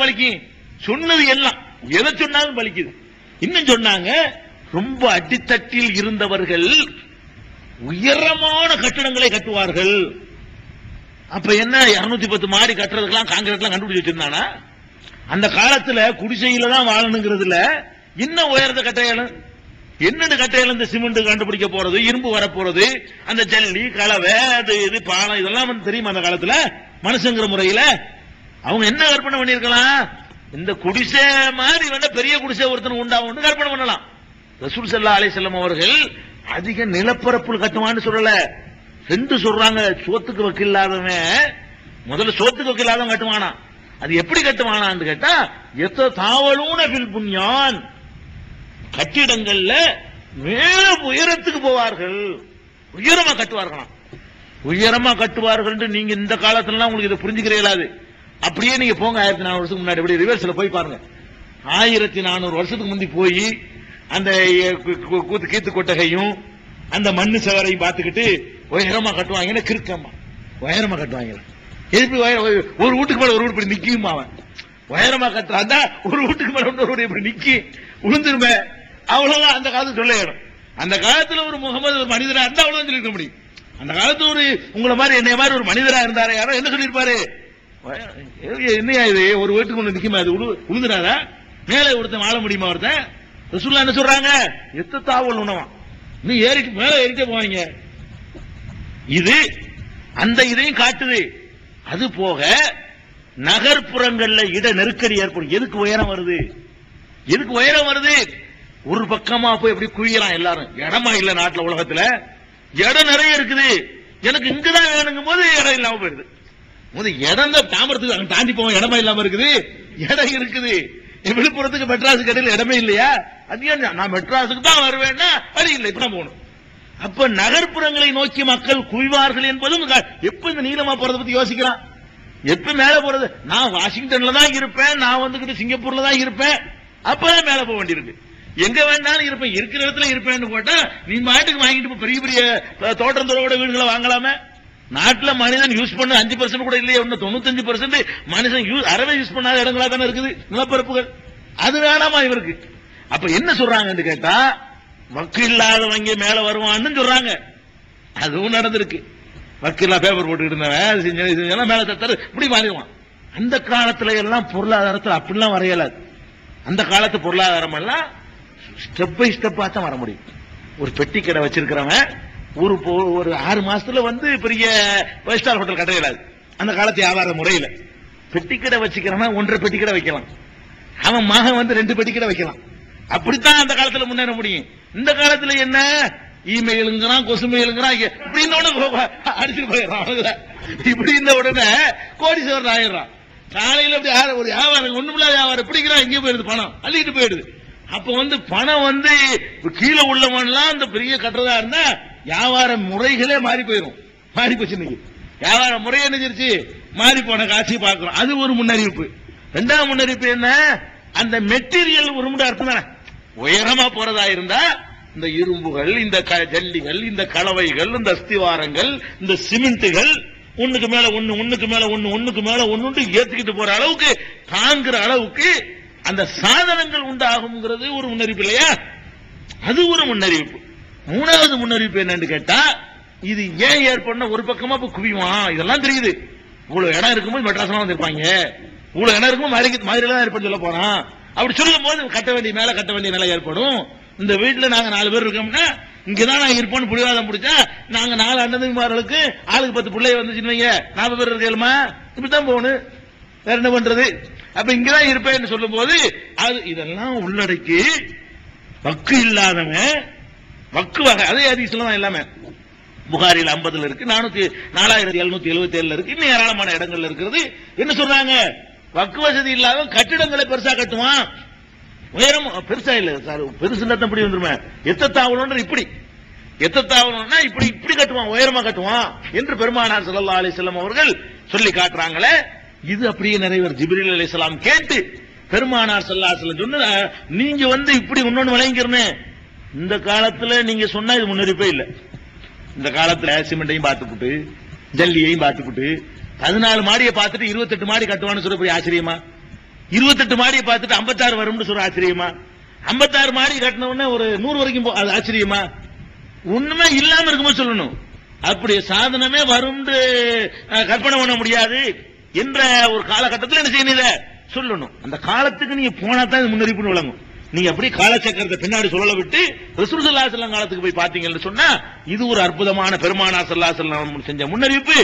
பலிக்கும் சொன்னது எல்லாம். எதை சொன்னாலும் பலிக்குது. இன்னும் சொன்னாங்க ரொம்ப அடித்தட்டில் இருந்தவர்கள் உயரமான கட்டிடங்களை கட்டுவார்கள். அப்ப என்ன 210 பத்து மாடி கட்டுறதுக்கெல்லாம் காங்கிரீட்லாம் கண்டுபிடிச்சு வச்சிருந்தானா? அந்த காலத்துல குடிசையில தான் வாழணுங்கிறதுல இன்னும் உயர்ந்த கட்டையலும் என்னென்ன கட்டையில இந்த சிமெண்ட் கண்டுபிடிக்க போறது இரும்பு வரப்போறது அந்த ஜல்லி கலவை அது இது பாலம் இதெல்லாம் தெரியுமா அந்த காலத்துல? மனுஷங்கிற முறையில அவங்க என்ன கற்பனை பண்ணிருக்கலாம்? இந்த குடிசை மாதிரி வந்து பெரிய குடிசை ஒருத்தன் உண்டாகும் கற்பனை பண்ணலாம். ரசூல் சல்லா அலிசல்லம் அவர்கள் அதிக நிலப்பரப்பு கட்டுவான்னு சொல்லல. ரெண்டு சொல்றாங்க சோத்துக்கு வக்கில்லாதவன் முதல்ல சோத்துக்கு வக்கில்லாதவன் கட்டுவானா? அது எப்படி கட்டுவானான்னு கேட்டா எத்த தாவலூன பில் புண்ணியான் கட்டிடங்கள்ல மேல உயரத்துக்கு போவார்கள். உயரமா கட்டுவார்களாம். உயரமா கட்டுவார்கள் நீங்க இந்த காலத்துல உங்களுக்கு இதை புரிஞ்சுக்கிறீங்களா அப்படியே நீங்க போங்க ஆயிரத்தி நானூறு வருஷத்துக்கு முன்னாடி. அப்படியே ரிவர்ஸ்ல போய் பாருங்க. ஆயிரத்தி நானூறு வருஷத்துக்கு முந்தி போய் அந்த கூத்து கீத்து கொட்டகையும் அந்த மண்ணு சவரையும் பார்த்துக்கிட்டு உயரமா கட்டுவாங்கன்னா கிறுக்கம்மா. உயரமா கட்டுவாங்க எப்படி ஒரு வீட்டுக்கு மேல ஒரு வீடு இப்படி நிக்குமா அவன். உயரமா கட்டுறான் ஒரு வீட்டுக்கு மேல ஒரு வீடு இப்படி நிக்கி விழுந்துருமே அவ்வளவுதான் அந்த காலத்து சொல்ல இடம் அந்த காலத்துல ஒரு முகமது ஒரு மனிதரா இருந்தா அவ்வளவுதான் சொல்லிருக்க முடியும். அந்த காலத்துல ஒரு உங்களை மாதிரி என்னைய மாதிரி ஒரு மனிதரா இருந்தாரு யாரோ என்ன சொல்லியிருப்பாரு? என்னையா இது? ஒரு வீட்டுக்கு ஒண்ணு நிக்குமா? அது உழு- மேலே ஒருத்தன் வாழ முடியுமா ஒருத்தன்? ரசூல்லா என்ன சொல்றாங்க? எத்த தாவல் உணவான். நீ ஏறிட்டு மேல ஏறிட்டே போவாங்க இது அந்த இதையும் காட்டுது. அது போக நகர்ப்புறங்கள்ல இட நெருக்கடி ஏற்படும். எதுக்கு உயரம் வருது? எதுக்கு உயரம் வருது? ஒரு பக்கமா போய் எப்படி குழியலாம் எல்லாரும். இடமா இல்ல நாட்டுல உலகத்துல. இடம் நிறைய இருக்குது. எனக்கு இங்கதான் வேணுங்கும் போது இடம் இல்லாம போயிடுது. இடம் தாமரத்துக்கு அங்க தாண்டி போவோம் இடமா இல்லாம இருக்குது. இடம் இருக்குது. விழுப்புரத்துக்கு மெட்ராஸுக்கு இடையில இடமே இல்லையா? அது நான் மெட்ராஸுக்கு தான் வருவேன்னா வழி இல்லை இப்ப போகணும். அப்ப நகர்ப்புறங்களை நோக்கி மக்கள் குவிவார்கள் என்பதும் எப்ப இந்த நீளமா போறதை பத்தி யோசிக்கிறான் எப்ப மேல போறது? நான் வாஷிங்டன்ல தான் இருப்பேன் நான் வந்துகிட்டு சிங்கப்பூர்ல தான் இருப்பேன். அப்பதான் மேல போக வேண்டியிருக்கு. எங்க வேணாலும் இருப்பேன் இருக்கிற இடத்துல இருப்பேன்னு போட்டா நீ மாட்டுக்கு வாங்கிட்டு போய் பெரிய பெரிய அஹ், தோட்டம் வீடுகளை வாங்கலாமே. நாட்டில் மனிதன் யூஸ் பண்ண அஞ்சு பர்சன்ட் கூட இல்லையே தொண்ணூத்தஞ்சு பர்சன்ட் மனுஷன் யூஸ் அறவே யூஸ் பண்ணாத இடங்களா தானே இருக்குது? நிலப்பரப்புகள். அது வேணாமா இவருக்கு? அப்ப என்ன சொல்றாங்கன்னு கேட்டா வக்கு இல்லாதவங்க மேல வருவான்னு சொல்றாங்க. அதுவும் நடந்திருக்கு. வக்கீலா பேப்பர் போட்டுக்கிட்டு இருந்தவன் இது மேல தத்தாரு இப்படி மாறிடுவான். அந்த காலத்துல எல்லாம் பொருளாதாரத்தில் அப்படிலாம் வரையலாது அந்த காலத்து பொருளாதாரம் எல்லாம் ஸ்டெப் பை ஸ்டெப்பாக தான் வர முடியும். ஒரு பெட்டி கடை வச்சிருக்கிறவன் ஒரு ஒரு ஆறு மாசத்துல வந்து பெரிய ஃபைவ் ஸ்டார் ஹோட்டல் கட்ட இயலாது அந்த காலத்து வியாபார முறையில. பெட்டி கடை வச்சுக்கிறவன் ஒன்றரை பெட்டி கடை வைக்கலாம். அவன் மகன் வந்து ரெண்டு பெட்டி கடை வைக்கலாம். அப்படித்தான் அந்த காலத்துல முன்னேற முடியும். இந்த காலத்துல என்ன? இமெயிலுங்கிறான் கொசுமெயிலுங்கிறான் இப்படி இந்த உடனே அடிச்சுட்டு போயிடுறான் இப்படி இருந்த உடனே கோடீஸ்வரன் ஆயிடுறான். காலையில அப்படி யார் ஒரு வியாபாரம் ஒண்ணுமில்லாத வியாபாரம் பிடிக்கிறான் எங்கேயும் போயிடுது பணம் அள்ளிட்டு போயிடுது. அப்ப வந்து பணம் வந்து கீழே உள்ளவன்லாம் அந்த பெரிய கட்டுறதா இருந்தா வியாபார முறைகளே மாறி போயிடும் மாறி போச்சு இன்னைக்கு. வியாபார முறை என்னச்சிருச்சு மாறி போன காட்சி பார்க்கிறோம். அது ஒரு முன்னறிவிப்பு. ரெண்டாம் முன்னறிவிப்பு என்ன? அந்த மெட்டீரியல் ஒரு முடி அர்த்தம் தானே? உயரமா போறதா இருந்தா இந்த இரும்புகள் இந்த க- ஜல்லிகள் இந்த கலவைகள் இந்த அஸ்திவாரங்கள் இந்த சிமெண்ட்டுகள் ஒண்ணுக்கு மேல ஒண்ணு ஒண்ணுக்கு மேல ஒண்ணு ஒண்ணுக்கு மேல ஒண்ணு ஏத்துக்கிட்டு போற அளவுக்கு தாங்குற அளவுக்கு அந்த சாதனங்கள் உண்டாகுங்கிறது ஒரு முன்னறிவிப்பு இல்லையா? அது ஒரு முன்னறிவிப்பு. மூணாவது முன்னறிவிப்பு என்னன்னு கேட்டா இது ஏன் ஏற்படணும் ஒரு பக்கமா இப்ப குவிவான் இதெல்லாம் தெரியுது. இவ்வளவு இடம் இருக்கும்போது மெட்ராஸ்லாம் வந்திருப்பாங்க. இவ்வளவு இடம் இருக்கும்போது மதுரை மதுரையில தான் ஏற்படும் சொல்ல போறான் அப்படி சொல்லும் போது கட்ட வேண்டிய மேல கட்ட வேண்டிய நிலை ஏற்படும். இந்த வீட்டுல நாங்க நாலு பேர் இருக்கோம்னா இங்கதான் நான் இருப்போம்னு புடிவாதம் பிடிச்சா நாங்க நாலு அண்ணன்மார்களுக்கு ஆளுக்கு பத்து பிள்ளைய வந்துச்சுன்னு வைங்க. நாற்பது பேர் இருக்கலுமா? இப்படித்தான் போகணும். வேற என்ன பண்றது? அப்ப இங்கதான் இருப்பேன்னு சொல்லும் போது அது இதெல்லாம் உள்ளடக்கி பக்கு இல்லாதவன் வக்குவாக அதே ஹதீஸ்ல தான் எல்லாமே. புகாரில் 50 இருக்கு நானூத்தி நாலாயிரத்தி எழுநூத்தி எழுபத்தி ஏழுல இருக்கு. இன்னும் ஏராளமான இடங்கள்ல இருக்கிறது. என்ன சொல்றாங்க? வக்கு வசதி இல்லாத கட்டிடங்களை பெருசா கட்டுவான். உயரம் பெருசா இல்ல. சார் பெருசுன்னா தான் இப்படி வந்துருமே. எத்தத்தாவணும்ன்ற இப்படி. எத்தத்தாவணும்னா இப்படி இப்படி கட்டுவான் உயரமா கட்டுவான் என்று பெருமானார் சல்லா அலைஹி அவர்கள் சொல்லி காட்டுறாங்களே. இது அப்படியே நிறைவேறு. ஜிப்ரீல் அலிசலாம் கேட்டு பெருமானார் சல்லா அலைஹி நீங்க வந்து இப்படி இன்னொன்னு விளங்கிக்கிறனே. இந்த காலத்துல நீங்க சொன்னா இது முன்னறிப்பே இல்லை. இந்த காலத்துல சிமெண்டையும் பார்த்துப்புட்டு ஜல்லியையும் பார்த்துப்புட்டு பதினாலு மாடியை பார்த்துட்டு இருபத்தெட்டு மாடி கட்டுவான்னு சொல்ல போய் ஆச்சரியமா? இருபத்தெட்டு மாடியை பார்த்துட்டு 56 வரும்னு சொல்ற ஆச்சரியமா? 56 மாடி கட்டினவுடனே ஒரு நூறு வரைக்கும் போ- அது ஆச்சரியமா? ஒண்ணுமே இல்லாம இருக்கும்போது சொல்லணும். அப்படி சாதனமே வரும் கற்பனை பண்ண முடியாது. என்ற ஒரு காலகட்டத்தில் என்ன செய்யணும் சொல்லணும். அந்த காலத்துக்கு நீங்க போனா தான் இது முன்னறிவிப்புன்னு விளங்கும். நீங்க அப்படி காலச்சக்கரத்தை பின்னாடி சொல்லல விட்டு ரசூல் ஸல்லல்லாஹு காலத்துக்கு போய் பாத்தீங்கன்னு சொன்னா இது ஒரு அற்புதமான பெருமானா ஸல்லல்லாஹு செஞ்ச முன்னறிவிப்பு.